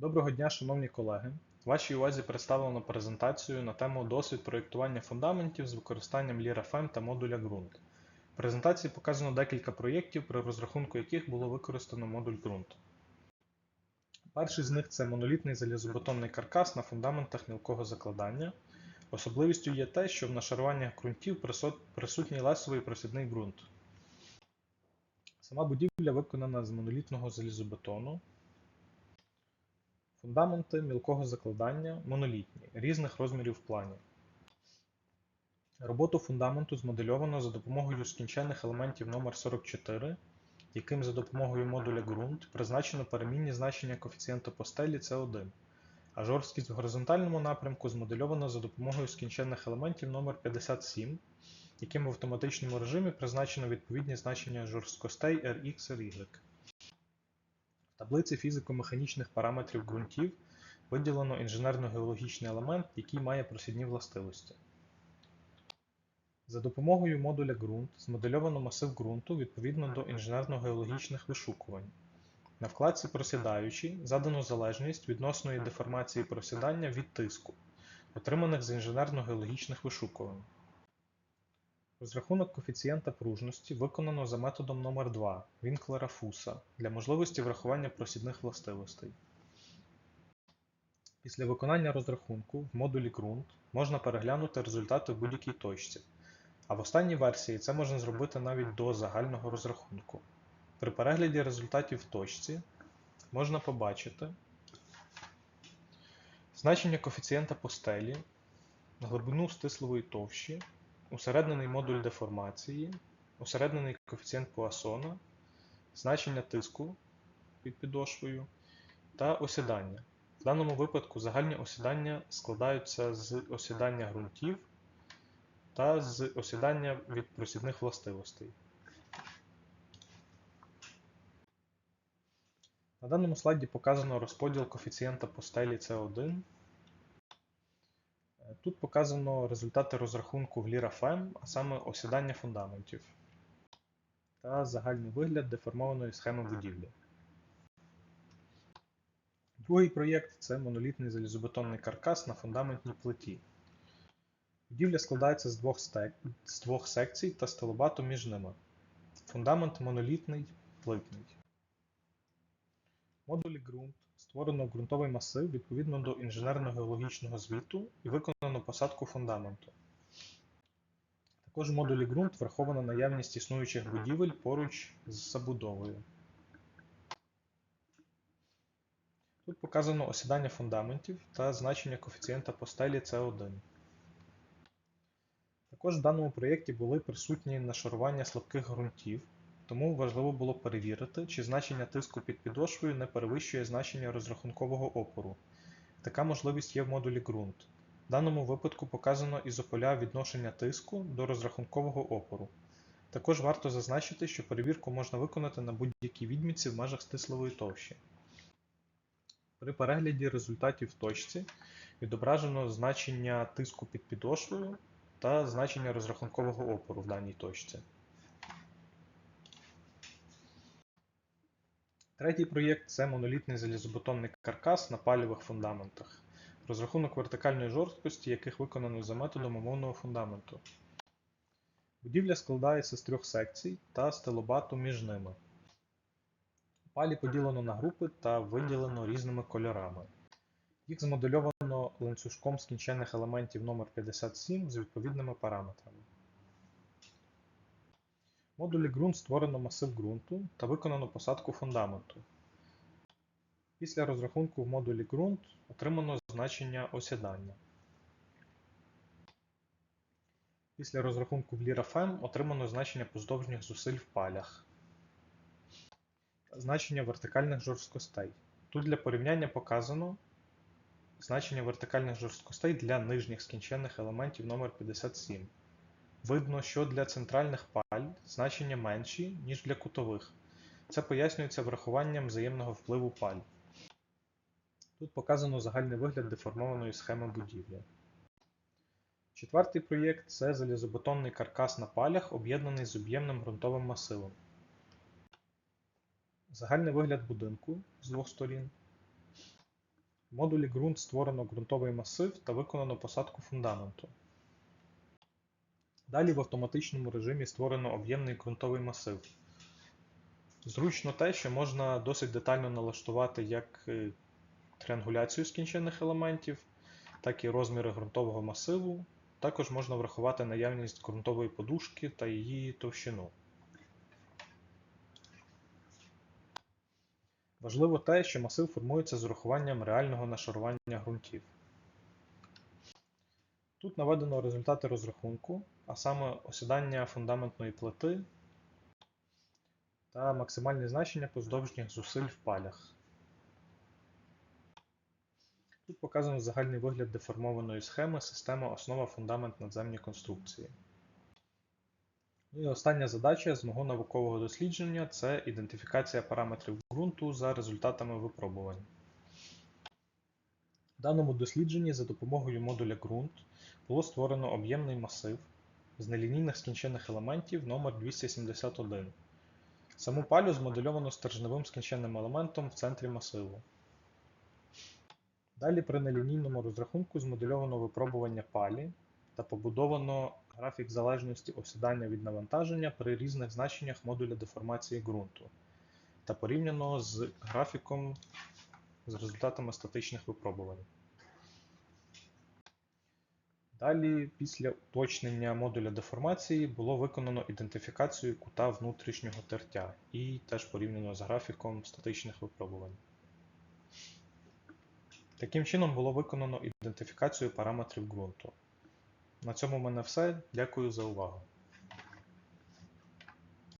Доброго дня, шановні колеги! Вашій увазі представлено презентацію на тему досвід проєктування фундаментів з використанням LIRFM та модуля ґрунт. В презентації показано декілька проєктів, при розрахунку яких було використано модуль ґрунт. Перший з них це монолітний залізобетонний каркас на фундаментах мілкого закладання. Особливістю є те, що в нашаруваннях ґрунтів присутній лесовий просідний ґрунт. Сама будівля виконана з монолітного залізобетону. Фундаменти мілкого закладання монолітні, різних розмірів в плані. Роботу фундаменту змодельовано за допомогою скінчених елементів номер 44 яким за допомогою модуля ґрунт призначено перемінні значення коефіцієнта по стелі С1, а жорсткість в горизонтальному напрямку змодельовано за допомогою скінчених елементів номер 57 яким в автоматичному режимі призначено відповідні значення жорсткостей Rx RY. В таблиці фізико-механічних параметрів ґрунтів виділено інженерно-геологічний елемент, який має просідні властивості. За допомогою модуля ґрунт змодельовано масив ґрунту відповідно до інженерно-геологічних вишукувань. На вкладці Просідаючий задано залежність відносної деформації просідання від тиску, отриманих з інженерно-геологічних вишукувань. Розрахунок коефіцієнта пружності виконано за методом номер 2 Вінклера Фуса для можливості врахування просідних властивостей. Після виконання розрахунку в модулі ґрунт можна переглянути результати в будь-якій точці, а в останній версії це можна зробити навіть до загального розрахунку. При перегляді результатів в точці можна побачити значення коефіцієнта по стелі, глибину стислової товщі, усереднений модуль деформації, усереднений коефіцієнт Пуассона, значення тиску під підошвою та осідання. В даному випадку загальні осідання складаються з осідання ґрунтів та з осідання від просідних властивостей. На даному слайді показано розподіл коефіцієнта по стелі С1. Тут показано результати розрахунку в LIRAFM, а саме осідання фундаментів та загальний вигляд деформованої схеми будівлі. Другий проєкт це монолітний залізобетонний каркас на фундаментній плиті. Будівля складається з двох, стек... з двох секцій та стелобату між ними. Фундамент монолітний, плитний. Модулі ґрунт створено ґрунтовий масив відповідно до інженерно-геологічного звіту і виконано посадку фундаменту. Також в модулі ґрунт врахована наявність існуючих будівель поруч з забудовою. Тут показано осідання фундаментів та значення коефіцієнта по стелі С1. Також в даному проєкті були присутні нашарування слабких ґрунтів, тому важливо було перевірити, чи значення тиску під підошвою не перевищує значення розрахункового опору. Така можливість є в модулі ґрунт. В даному випадку показано ізополя відношення тиску до розрахункового опору. Також варто зазначити, що перевірку можна виконати на будь-якій відмітці в межах стислової товщі. При перегляді результатів в точці відображено значення тиску під підошвою та значення розрахункового опору в даній точці. Третій проєкт це монолітний залізобетонний каркас на палівих фундаментах, розрахунок вертикальної жорсткості, яких виконано за методом умовного фундаменту. Будівля складається з трьох секцій та стелобату між ними. Палі поділено на групи та виділено різними кольорами. Їх змодельовано ланцюжком скінчених елементів номер 57 з відповідними параметрами. Модулі ґрунт створено масив ґрунту та виконано посадку фундаменту. Після розрахунку в модулі ґрунт отримано значення осідання. Після розрахунку в LIRAFM отримано значення поздовжніх зусиль в палях. Значення вертикальних жорсткостей. Тут для порівняння показано значення вертикальних жорсткостей для нижніх скінчених елементів номер 57 Видно, що для центральних паль значення менші, ніж для кутових. Це пояснюється врахуванням взаємного впливу паль. Тут показано загальний вигляд деформованої схеми будівлі. Четвертий проєкт це залізобетонний каркас на палях, об'єднаний з об'ємним ґрунтовим масивом. Загальний вигляд будинку з двох сторін. В модулі ґрунт створено ґрунтовий масив та виконано посадку фундаменту. Далі в автоматичному режимі створено об'ємний ґрунтовий масив. Зручно те, що можна досить детально налаштувати як е, тріангуляцію скінчених елементів, так і розміри ґрунтового масиву. Також можна врахувати наявність ґрунтової подушки та її товщину. Важливо те, що масив формується з урахуванням реального нашарування ґрунтів. Тут наведено результати розрахунку, а саме осідання фундаментної плити та максимальні значення поздовжніх зусиль в палях. Тут показано загальний вигляд деформованої схеми система основа фундамент надземні конструкції. І остання задача з мого наукового дослідження це ідентифікація параметрів ґрунту за результатами випробувань. В даному дослідженні за допомогою модуля ґрунт було створено об'ємний масив з нелінійних скінчених елементів номер 271. Саму палю змодельовано стержневим скінченним елементом в центрі масиву. Далі при нелінійному розрахунку змодельовано випробування палі та побудовано графік залежності осідання від навантаження при різних значеннях модуля деформації ґрунту та порівняно з графіком з результатами статичних випробувань. Далі, після уточнення модуля деформації, було виконано ідентифікацію кута внутрішнього тертя і теж порівняно з графіком статичних випробувань. Таким чином було виконано ідентифікацію параметрів ґрунту. На цьому в мене все. Дякую за увагу.